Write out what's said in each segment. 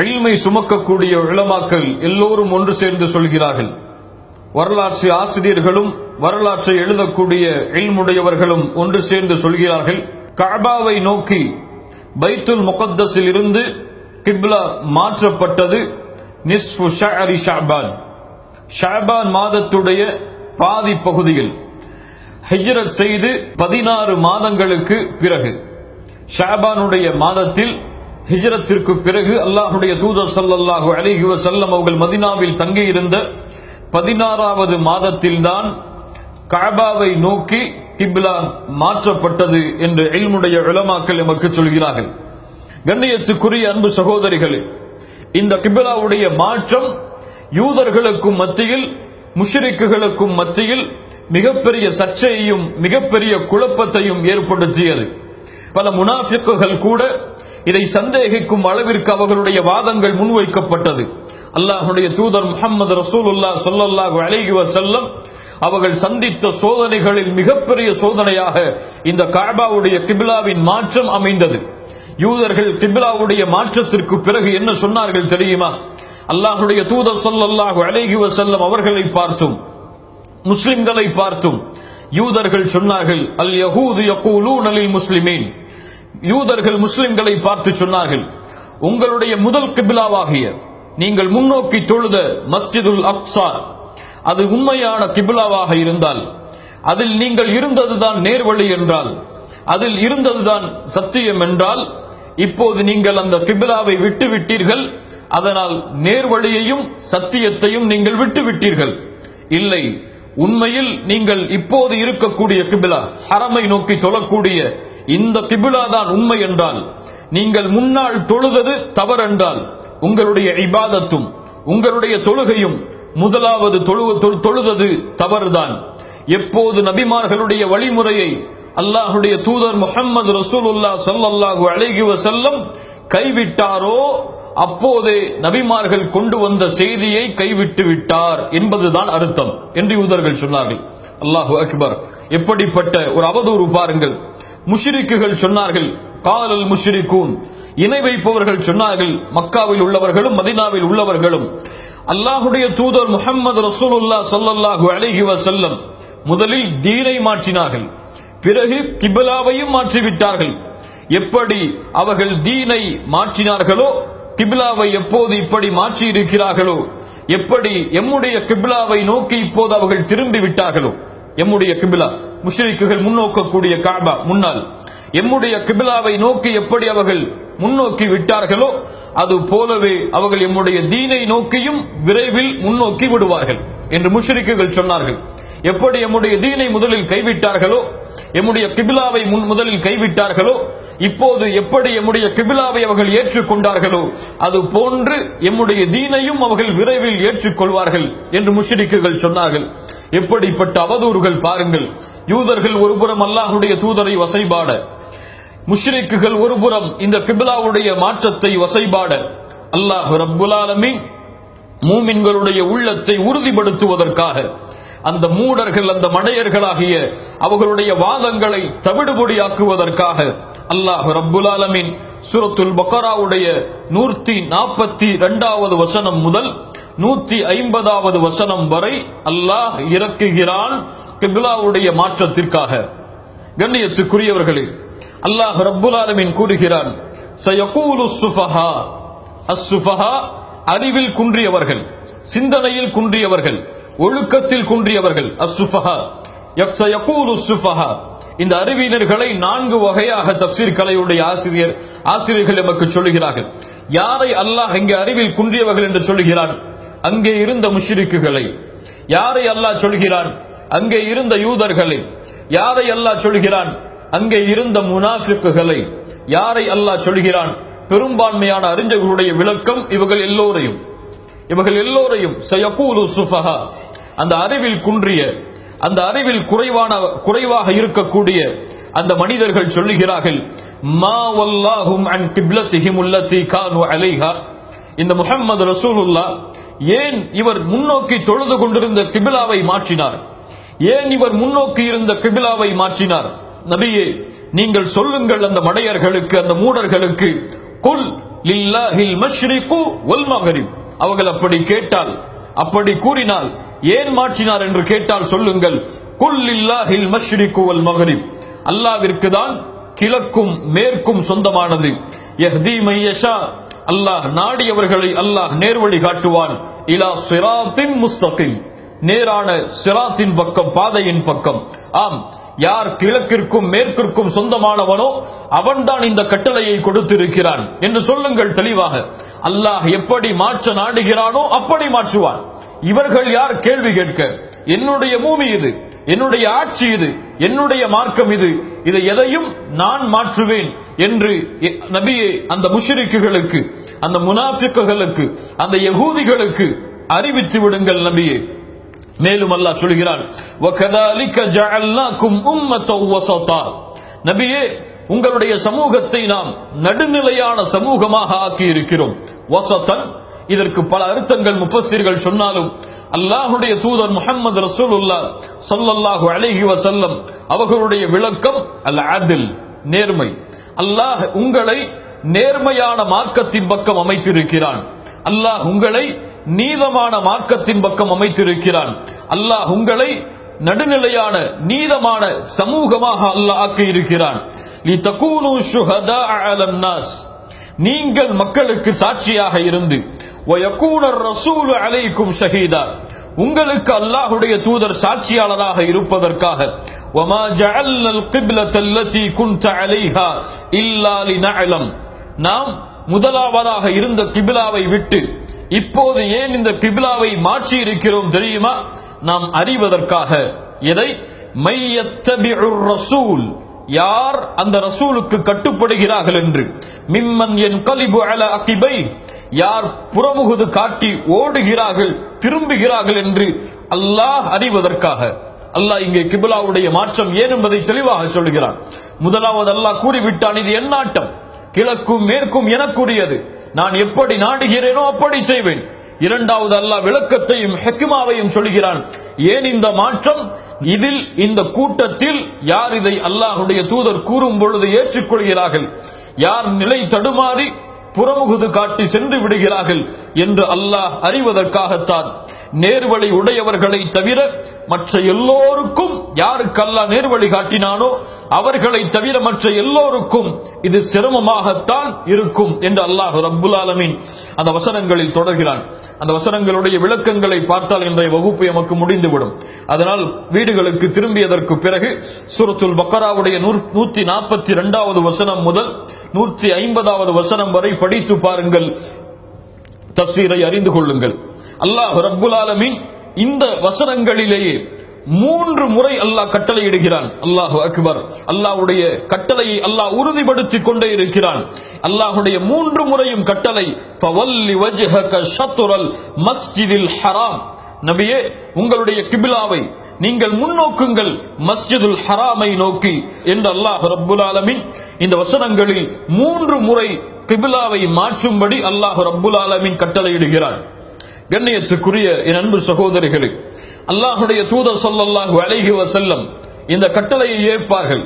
அழிமை சுமக்கக்கூடிய இளமாக்கள் எல்லோரும் ஒன்று சேர்ந்து சொல்கிறார்கள். வரலாற்று ஆசிரியர்களும் வரலாற்றை எழுதக்கூடிய எல்முடையவர்களும் ஒன்று சேர்ந்து சொல்கிறார்கள். கபாவை நோக்கி பைத்துல் முகத்தஸில் இருந்து கிப்லா மாற்றப்பட்டது நிஸ்ஃபு ஷஅரி ஷாபான். ஷாபான் மாதத்துடைய பாதி பகுதியில் ஹிஜ்ரத் செய்து பதினாறு மாதங்களுக்கு பிறகு ஷாபானுடைய மாதத்தில் ஹிஜரத்திற்கு பிறகு அல்லாஹுடைய தூதர் ஸல்லல்லாஹு அலிஹி வசல்லம் அவர்கள் மதினாவில் தங்கியிருந்த பதினாறாவது மாதத்தில்தான் காபாவை நோக்கி கிப்லா மாற்றப்பட்டது என்று இல்முடைய இளமாக்கள் எமக்கு சொல்கிறார்கள். கண்ணியத்துக்குரிய அன்பு சகோதரிகளே இந்த கிபிலாவுடைய மாற்றம் யூதர்களுக்கும் மத்தியில் முஷரிக்குகளுக்கும் மத்தியில் மிகப்பெரிய சர்ச்சையையும் மிகப்பெரிய குழப்பத்தையும் ஏற்படுத்தியது. பல முனாஃபிக்குகள் கூட இதை சந்தேகிக்கும் அளவிற்கு அவர்களுடைய வாதங்கள் முன்வைக்கப்பட்டது. அல்லாஹுடைய தூதர் முகமது ரசூலுல்லா சொல்லல்லாஹு அலைஹி வசல்லம் அவர்கள் சந்தித்த சோதனைகளில் மிகப்பெரிய சோதனையாக இந்த காபாவுடைய கிபிலாவின் மாற்றம் அமைந்தது. யூதர்கள் கிபிலாவுடைய மாற்றத்திற்கு பிறகு என்ன சொன்னார்கள் தெரியுமா? அல்லாஹுடைய தூதர் சொல்லல்லாஹு அலைஹி வசல்லம் அவர்களை பார்த்தும் முஸ்லிம்களை பார்த்தும் யூதர்கள் சொன்னார்கள் அல் யஹூது யகூலூன லில் முஸ்லிமீன். யூதர்கள் முஸ்லிம்களை பார்த்து சொன்னார்கள். உங்களுடைய முதல் கிபிலாவாகிய நீங்கள் முன்னோக்கி தொழுத மஸ்ஜிதுல் அக்சா அது உண்மையான கிபிலாவாக இருந்தால் அதில் நீங்கள் இருந்ததுதான் நேர்வழி என்றால் அதில் இருந்ததுதான் சத்தியம் என்றால் இப்போது நீங்கள் அந்த கிபிலாவை விட்டு விட்டீர்கள் அதனால் நேர்வழியையும் சத்தியத்தையும் நீங்கள் விட்டு விட்டீர்கள் இல்லை உண்மையில் நீங்கள் இப்போது இருக்கக்கூடிய கிபிலா ஹரமை நோக்கி தொழக்கூடிய இந்த கிபிலா தான் உண்மை என்றால் நீங்கள் முன்னால் தொழுதது தவறென்றால் உங்களுடைய இபாதத்தும் உங்களுடைய தொழுகையும் முதலாவது தொழு- தொழு- தொழுதது தவறுதான். எப்போது நபிமார்களுடைய வழிமுறையை அல்லாஹுடைய தூதர் முகமது ரசூலுல்லா ஸல்லல்லாஹு அழகிவ செல்லும் கைவிட்டாரோ அப்போதே நபிமார்கள் கொண்டு வந்த செய்தியை கைவிட்டு விட்டார் என்பதுதான் அர்த்தம் என்று யூதர்கள் சொன்னார்கள். அல்லாஹு அக்பர். எப்படிப்பட்ட ஒரு அவதூறு பாருங்கள். முஷ்ரிக்குகள் சொன்னார்கள் காலல் முஷிரிக்கூன். இணை வைப்பவர்கள் சொன்னார்கள் மக்காவில் உள்ளவர்களும் மதினாவில் உள்ளவர்களும். அல்லாஹுடைய தூதர் முகமது ரசூலுல்லா சொல்லல்லாஹு அழகி வசல்லம் முதலில் தீனை மாற்றினார்கள். பிறகு கிபிலாவையும் மாற்றிவிட்டார்கள். எப்படி அவர்கள் தீனை மாற்றினார்களோ கிபிலாவை எப்போது இப்படி மாற்றி இருக்கிறார்களோ எப்படி எம்முடைய கிபிலாவை நோக்கி இப்போது அவர்கள் திரும்பி விட்டார்களோ எம்முடைய கிபிலா? முஷ்ரிக்குகள் முன்னோக்கக்கூடிய காபா முன்னால். எம்முடைய கிபிலாவை நோக்கி எப்படி அவர்கள் முன்னோக்கி விட்டார்களோ அது போலவே அவர்கள் எம்முடைய தீனை நோக்கியும் விரைவில் முன்னோக்கி விடுவார்கள் என்று முஷ்ரிக்குகள் சொன்னார்கள். எப்படி எம்முடைய தீனை முதலில் கைவிட்டார்களோ எம்முடைய கிபிலாவை முன் முதலில் கைவிட்டார்களோ இப்போது எப்படி எம்முடைய கிபிலாவை அவர்கள் ஏற்றுக்கொண்டார்களோ அது போன்று எம்முடைய தீனையும் அவர்கள் விரைவில் ஏற்றுக்கொள்வார்கள் என்று முஷ்ரிக்குகள் சொன்னார்கள். எப்படிப்பட்ட அவதூறுகள் பாருங்கள். யூதர்கள் ஒருபுறம் அல்லாஹுடைய தூதரை வசைபாட. முஷ்ரிக்குகள் ஒருபுறம் இந்த கிபிலாவுடைய மாற்றத்தை வசைபாட. அல்லாஹ் ரப்புல் மூமின்களுடைய உள்ளத்தை உறுதிப்படுத்துவதற்காக அந்த மூடர்கள் அந்த மடையர்களாகிய அவர்களுடைய வாதங்களை தவிடுபொடியாக்குவதற்காக அல்லாஹ் ரப்புலாலமின் சுரத்துல் பக்கராவுடைய நூற்றி நாற்பத்தி இரண்டாவது வசனம் முதல் நூத்தி ஐம்பதாவது வசனம் வரை அல்லாஹ் இறக்குகிறான். கிபிலாவுடைய மாற்றத்திற்காக கண்ணியத்துக்குரியவர்களே அல்லாஹ் ரப்புல் ஆலமின் கூறுகிறான் சுஃபஹா. அஸ்ஸுஃபஹா அறிவில் குன்றியவர்கள் சிந்தனையில் குன்றியவர்கள் ஒழுக்கத்தில் குன்றியவர்கள் அஸ்ஸுஃபஹா சுஃபஹா. இந்த அறிவியலர்களை நான்கு வகையாக தப்சீர் கலையுடைய ஆசிரியர் ஆசிரியர்கள் நமக்கு சொல்லுகிறார்கள். யாரை அல்லாஹ் இங்கே அறிவில் குன்றியவர்கள் என்று சொல்லுகிறான்? அங்கே இருந்த முஷிரிக்குகளை. யாரை அல்லாஹ் சொல்கிறான்? அங்கே இருந்த யூதர்களை யாரை அல்லாஹ் சொல்கிறான்? அங்கே இருந்த முனாஃபிக்குகளை யாரை அல்லாஹ் சொல்கிறான்? பெரும்பான்மையான அறிஞர்களுடைய விளக்கம் இவர்கள் எல்லோரையும் இவர்கள் எல்லோரையும் சயகூலு சுஃபஹா அந்த அறிவில் குன்றிய அந்த அறிவில் குறைவான குறைவாக இருக்கக்கூடிய அந்த மனிதர்கள் சொல்லுகிறார்கள் மா வல்லாஹும் அன் கிப்லத்திஹிம் உள்ளத்தி கானு அலைஹா. இந்த முஹம்மது ரசூலுல்லா ஏன் இவர் முன்னோக்கி தொழுது கொண்டிருந்த கிபிலாவை மாற்றினார்? ஏன் இவர் முன்னோக்கி இருந்த கிபிலாவை மாற்றினார்? நபியே நீங்கள் சொல்லுங்கள் அந்த மடையர்களுக்கு அந்த மூடர்களுக்கு குல் லில்லாஹில் மஷ்ரிகு வல் மகரிப். அவர்கள் அப்படி கேட்டால் அப்படி கூறினால் ஏன் மாற்றினார் என்று கேட்டால் சொல்லுங்கள் குல் லில்லாஹில் மஷ்ரிகு வல் மகரிப். அல்லாவிற்கு தான் கிழக்கும் மேற்கும் சொந்தமானது. யஹ்தி மையஷா. அல்லாஹ் நாடியவர்களை அல்லாஹ் நேர்வழி காட்டுவான். இலா சிராத்தின் முஸ்தகிம். நேரான சிராத்தின் பக்கம் பாதையின் பக்கம். ஆம் யார் கிழக்கிற்கும் மேற்கிற்கும் சொந்தமானவனோ அவன்தான் இந்த கட்டளையை கொடுத்திருக்கிறான். என்று சொல்லுங்கள் தெளிவாக. அல்லாஹ் எப்படி மாற்ற நாடுகிறானோ அப்படி மாற்றுவான். இவர்கள் யார்? கேள்வி கேட்க. என்னுடைய பூமி இது என்னுடைய ஆட்சி இது என்னுடைய மார்க்கம் இது இதை எதையும் நான் மாற்றுவேன் என்று எ- நபியே அந்த முஷ்ரிக்குகளுக்கு அந்த முனாஃபிக்குகளுக்கு அந்த யகூதிகளுக்கு அறிவித்து விடுங்கள் நபியே. மேலும் அல்லாஹ் சொல்கிறான் நபியே உங்களுடைய சமூகத்தை நாம் நடுநிலையான சமூகமாக ஆக்கி இருக்கிறோம் வசத்தன் இதற்கு பல அர்த்தங்கள் முஃபசிர்கள் சொன்னாலும் அல்லாஹுடைய தூதர் முகமது ரசூலுல்லா சொல்லல்லாஹு அழகி வசல்லம் அவர்களுடைய விளக்கம் அல்ல அதில் நேர்மை. அல்லாஹ் உங்களை நேர்மையான மார்க்கத்தின் பக்கம் அமைத்திருக்கிறான். அல்லாஹ் உங்களை நீதமான மார்க்கத்தின் பக்கம் அமைத்திருக்கிறான் அல்லாஹ் உங்களை நடுநிலையான நீதமான சமூகமாக அல்லாஹ் ஆக்கி இருக்கிறான் லிதகூனு ஷுஹதாஅ அலன் நாஸ் நீங்கள் மக்களுக்கு சாட்சியாக இருந்து வயக்கூன ரசூல் அலைக்கும் ஷஹீதா உங்களுக்கு அல்லாஹ்வுடைய தூதர் சாட்சியாளராக இருப்பதற்காக وما جعلنا القبلة التي كنت عليها إلا لنعلم நாம் முதலாவதாக இருந்த கிபிலாவை விட்டு இப்போது ஏன் இந்த கிபிலாவை மாற்றி இருக்கிறோம் தெரியுமா? நாம் அறிவதற்காக. எதை? ரசூல். யார் அந்த ரசூலுக்கு கட்டுப்படுகிறார்கள் என்று. மிம்மன் என் கலிபு அல அகிபை. யார் புறமுகுது காட்டி ஓடுகிறார்கள் திரும்புகிறார்கள் என்று அல்லாஹ் அறிவதற்காக. அல்லாஹ் இங்கே கிபிலாவுடைய மாற்றம் ஏன் என்பதை தெளிவாக சொல்கிறான். முதலாவது அல்லாஹ் கூறிவிட்டான் இது என் நாட்டம் கிழக்கும் மேற்கும் எனக்குரியது. நான் எப்படி நாடுகிறேனோ அப்படி செய்வேன். இரண்டாவது அல்லாஹ் விளக்கத்தையும் ஹெக்குமாவையும் சொல்கிறான் ஏன் இந்த மாற்றம்? இதில் இந்த கூட்டத்தில் யார் இதை அல்லாஹுடைய தூதர் கூறும் பொழுது ஏற்றுக்கொள்கிறார்கள்? யார் நிலை தடுமாறி புறமுகுது காட்டி சென்று விடுகிறார்கள் என்று அல்லாஹ் அறிவதற்காகத்தான். நேர்வழி உடையவர்களை தவிர மற்ற எல்லோருக்கும் யாருக்கு அல்லாஹ் நேர்வழி காட்டினானோ அவர்களை தவிர மற்ற எல்லோருக்கும் இது சிரமமாகத்தான் இருக்கும் என்று அல்லாஹ் ரப்புல் ஆலமின் அந்த வசனங்களில் தொடர்கிறான். அந்த வசனங்களுடைய விளக்கங்களை பார்த்தால் இன்றைய வகுப்பு எமக்கு முடிந்துவிடும். அதனால் வீடுகளுக்கு திரும்பியதற்கு பிறகு சூரத்துல் பக்கராவுடைய நூற்றி நாற்பத்தி இரண்டாவது வசனம் முதல் நூற்றி ஐம்பதாவது வசனம் வரை படித்து பாருங்கள். தப்சீரை அறிந்து கொள்ளுங்கள். அல்லாஹ் ரப்புல் ஆலமின் இந்த வசனங்களிலேயே மூன்று முறை அல்லாஹ் கட்டளையிடுகிறான். அல்லாஹ் அக்பர். அல்லாஹ்வுடைய கட்டளையை அல்லாஹ் உறுதிப்படுத்திக் கொண்டே இருக்கிறான். அல்லாஹ்வுடைய மூன்று முறையும் கட்டளை ஃபவல்லி வஜ்ஹக ஷத்ரல் மஸ்ஜிதில் ஹராம். நபியே உங்களுடைய கிபிலாவை நீங்கள் முன்னோக்குங்கள் மஸ்ஜிதுல் ஹராமை நோக்கி என்று அல்லாஹ் ரப்புல் ஆலமின் இந்த வசனங்களில் மூன்று முறை கிபிலாவை மாற்றும்படி அல்லாஹ் ரப்புல் ஆலமின் கட்டளையிடுகிறார். கண்ணியத்துக்குரிய என் அன்பு சகோதரிகளே அல்லாஹுடைய தூதர் சொல்லல்லாஹு அழகி வசல்லம் இந்த கட்டளையை ஏற்பார்கள்.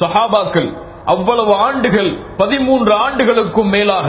சஹாபாக்கள் அவ்வளவு ஆண்டுகள் பதிமூன்று ஆண்டுகளுக்கும் மேலாக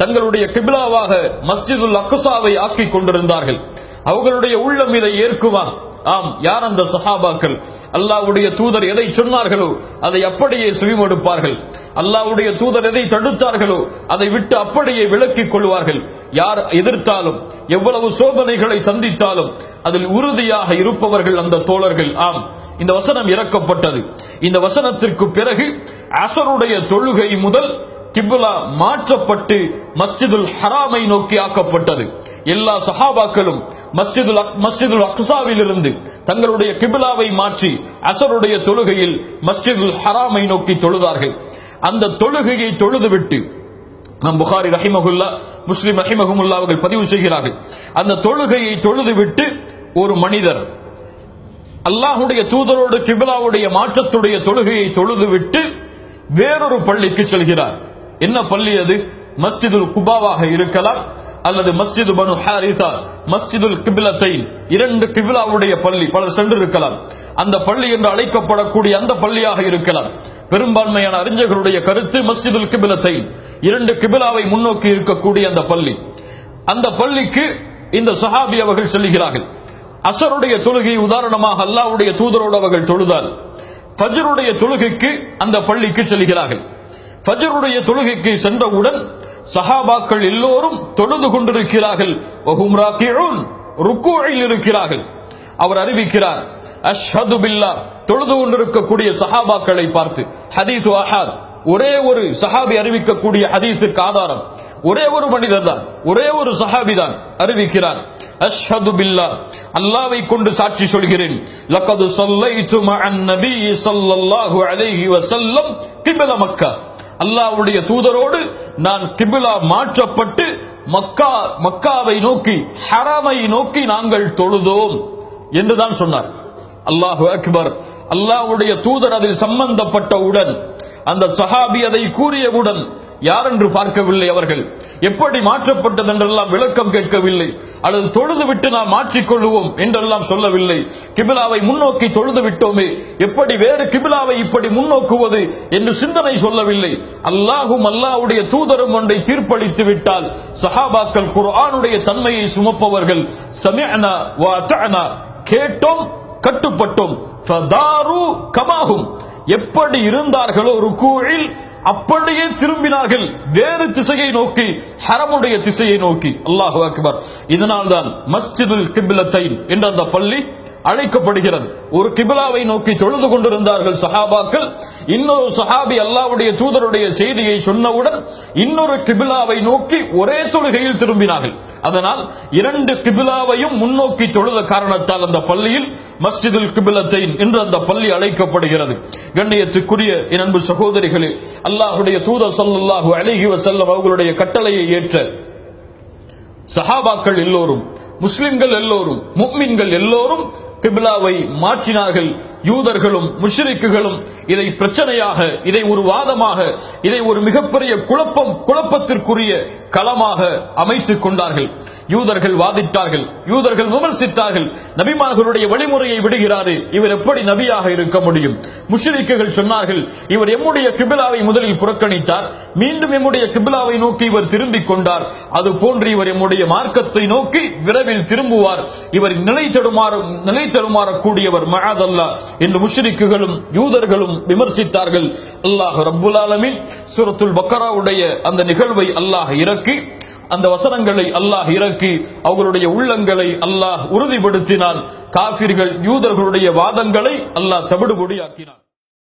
தங்களுடைய கிபிலாவாக மஸ்ஜிதுல் அக்குசாவை ஆக்கிக் கொண்டிருந்தார்கள். அவர்களுடைய உள்ளம் இதை ஏற்குமா? ஆம் யார் அந்த சஹாபாக்கள்? அல்லாஹ்வுடைய தூதர் எதை சொன்னார்களோ அதை அப்படியே செவிமடுப்பார்கள் அல்லாவுடைய தூதர் எதை தடுத்தார்களோ அதை விட்டு அப்படியே விலக்கிக் கொள்வார்கள். யார் எதிர்த்தாலும் எவ்வளவு சோதனைகளை சந்தித்தாலும் அதில் உறுதியாக இருப்பவர்கள் அந்த தோழர்கள். ஆம் இந்த வசனம் இறக்கப்பட்டது. இந்த வசனத்திற்கு பிறகு அசருடைய தொழுகை முதல் கிபுலா மாற்றப்பட்டு மஸ்ஜிதுல் ஹராமை நோக்கி ஆக்கப்பட்டது. எல்லா சஹாபாக்களும் மஸ்ஜிதுல் மஸ்ஜிதுல் இருந்து தங்களுடைய கிபிலாவை மாற்றி அசருடைய தொழுகையில் மஸ்ஜிதுல் ஹராமை நோக்கி தொழுதார்கள். அந்த தொழுகையை தொழுதுவிட்டு நம் புகாரி ரஹிமகுல்லா முஸ்லிம் ரஹிமகுல்லா அவர்கள் பதிவு செய்கிறார்கள். அந்த தொழுகையை தொழுதுவிட்டு ஒரு மனிதர் அல்லாஹுடைய தூதரோடு கிபிலாவுடைய மாற்றத்துடைய தொழுகையை தொழுதுவிட்டு வேறொரு பள்ளிக்கு செல்கிறார். என்ன பள்ளி அது? மஸ்ஜிதுல் குபாவாக இருக்கலாம் அல்லது மஸ்ஜிது பனு ஹாரிசா மஸ்ஜிதுல் கிபிலத்தை இரண்டு கிபிலாவுடைய பள்ளி பலர் சென்றிருக்கலாம். அந்த பள்ளி என்று அழைக்கப்படக்கூடிய அந்த பள்ளியாக இருக்கலாம். பெரும்பான்மையான அறிஞர்களுடைய கருத்து மஸ்ஜிதுல் கிபிலத்தை இரண்டு கிபிலாவை முன்னோக்கி இருக்கக்கூடிய அந்த பள்ளி. அந்த பள்ளிக்கு இந்த சஹாபி அவர்கள் செல்கிறார்கள் அசருடைய தொழுகை உதாரணமாக அல்லாவுடைய தூதரோடு அவர்கள் தொழுதால் ஃபஜ்ருடைய தொழுகைக்கு அந்த பள்ளிக்கு செல்கிறார்கள் ஃபஜ்ருடைய தொழுகைக்கு சென்றவுடன் சஹாபாக்கள் எல்லோரும் தொழுது கொண்டிருக்கிறார்கள். வஹும் இருக்கிறார்கள். அவர் அறிவிக்கிறார் அஷ்ஹது பில்லா தொழுது கொண்டிருக்கக்கூடிய சஹாபாக்களை பார்த்து. ஹதீத் அஹாத் ஒரே ஒரு சஹாபி அறிவிக்கக்கூடிய ஹதீஸுக்கு ஆதாரம். ஒரே ஒரு மனிதர் தான் ஒரே ஒரு சஹாபி தான் அறிவிக்கிறார். அஷ்ஹது பில்லா அல்லாவை கொண்டு சாட்சி சொல்கிறேன். லக்கது ஸல்லைது மஅன் நபி ஸல்லல்லாஹு அலைஹி வஸல்லம் கிப்ல மக்கா. அல்லாவுடைய தூதரோடு நான் கிபிலா மாற்றப்பட்டு மக்கா மக்காவை நோக்கி ஹராமை நோக்கி நாங்கள் தொழுதோம் என்றுதான் சொன்னார். அல்லாஹு அக்பர். அல்லாஹ்வுடைய தூதர் அதில் சம்பந்தப்பட்டவுடன் அந்த சஹாபி அதை கூறியவுடன் யார் என்று பார்க்கவில்லை அவர்கள்? எப்படி மாற்றப்பட்டது என்றெல்லாம் விளக்கம் கேட்கவில்லை. அல்லது தொழுது விட்டு நாம் மாற்றிக்கொள்வோம் என்றெல்லாம் சொல்லவில்லை. கிபிலாவை முன்னோக்கி தொழுது விட்டோமே எப்படி வேறு கிபிலாவை இப்படி முன்னோக்குவது என்று சிந்தனை சொல்லவில்லை. அல்லாஹும் அல்லாஹ்வுடைய தூதரும் ஒன்றை தீர்ப்பளித்து விட்டால் சஹாபாக்கள் குர்ஆனுடைய தன்மையை சுமப்பவர்கள் சமியனா வா கேட்டோம் கட்டுப்பட்டோம். கமாகும் கமாஹும் எப்படி இருந்தார்களோ ருக்கூழில் அப்படியே திரும்பினார்கள். வேறு திசையை நோக்கி ஹரமுடைய திசையை நோக்கி. அல்லாஹு அக்பர். இதனால் தான் மஸ்ஜிதுல் என்ற அந்த பள்ளி அழைக்கப்படுகிறது. ஒரு கிபிலாவை நோக்கி தொழுது கொண்டிருந்தார்கள் சஹாபாக்கள். இன்னொரு சஹாபி அல்லாஹ்வுடைய தூதருடைய செய்தியை சொன்னவுடன் இன்னொரு கிபிலாவை நோக்கி ஒரே தொழுகையில் திரும்பினார்கள். அதனால் இரண்டு கிபிலாவையும் முன்னோக்கி தொழுத காரணத்தால் அந்த பள்ளியில் மஸ்ஜிதுல் கிபிலத்தைன் என்று அந்த பள்ளி அழைக்கப்படுகிறது. கண்ணியத்துக்குரிய என் அன்பு சகோதரிகளில் அல்லாஹுடைய தூதர் ஸல்லல்லாஹு அலைஹி வஸல்லம் அவர்களுடைய கட்டளையை ஏற்ற சஹாபாக்கள் எல்லோரும் முஸ்லிம்கள் எல்லோரும் முக்மின்கள் எல்லோரும் கிபிலாவை மாற்றினார்கள். யூதர்களும் முஷ்ரிக்குகளும் இதை பிரச்சனையாக இதை ஒரு வாதமாக இதை ஒரு மிகப்பெரிய குழப்பம் குழப்பத்திற்குரிய களமாக அமைத்துக் கொண்டார்கள். யூதர்கள் வாதிட்டார்கள் யூதர்கள் விமர்சித்தார்கள். நபிமார்களுடைய வழிமுறையை விடுகிறாரு இவர் எப்படி நபியாக இருக்க முடியும்? முஷரிக்குகள் சொன்னார்கள் இவர் எம்முடைய கிபிலாவை முதலில் புறக்கணித்தார் மீண்டும் எம்முடைய கிபிலாவை நோக்கி இவர் திரும்பிக் கொண்டார். அது போன்று இவர் எம்முடைய மார்க்கத்தை நோக்கி விரைவில் திரும்புவார். இவர் நிலை தடுமாற நிலை தடுமாறக்கூடியவர் மகாதல்லா என்று முஷரிக்குகளும் யூதர்களும் விமர்சித்தார்கள். அல்லாஹ் ரபுல் ஆலமின் சூரத்துல் பக்கராவுடைய அந்த நிகழ்வை அல்லாஹ் இறக்கி அந்த வசனங்களை அல்லாஹ் இறக்கி அவர்களுடைய உள்ளங்களை அல்லாஹ் உறுதிப்படுத்தினான். காபிர்கள் யூதர்களுடைய வாதங்களை அல்லாஹ் தவிடுபொடியாக்கினான்.